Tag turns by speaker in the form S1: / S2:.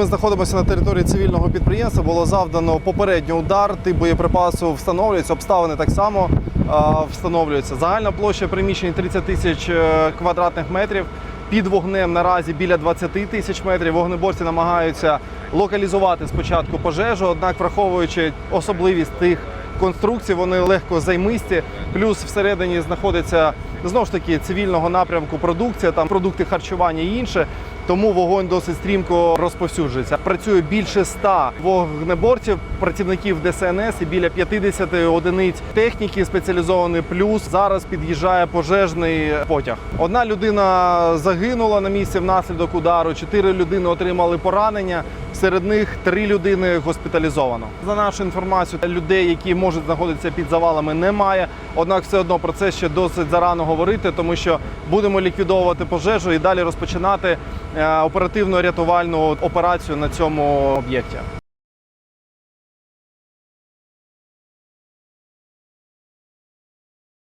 S1: ми знаходимося на території цивільного підприємства. Було завдано попередній удар. Тип боєприпасу встановлюється, обставини так само встановлюються. Загальна площа приміщень 30 тисяч е, квадратних метрів. Під вогнем наразі біля 20 тисяч метрів. Вогнеборці намагаються локалізувати спочатку пожежу, однак, враховуючи особливість тих конструкцій, вони легко займисті. Плюс всередині знаходиться знову ж таки цивільного напрямку продукція, там продукти харчування і інше. Тому вогонь досить стрімко розповсюджується. Працює більше 100 вогнеборців, працівників ДСНС і біля 50 одиниць техніки спеціалізованої. Плюс зараз під'їжджає пожежний потяг. Одна людина загинула на місці внаслідок удару. Чотири людини отримали поранення. Серед них три людини госпіталізовано. За нашу інформацію, людей, які можуть знаходитися під завалами, немає. Однак, все одно про це ще досить зарано говорити, тому що будемо ліквідовувати пожежу і далі розпочинати е, оперативно-рятувальну операцію на цьому об'єкті.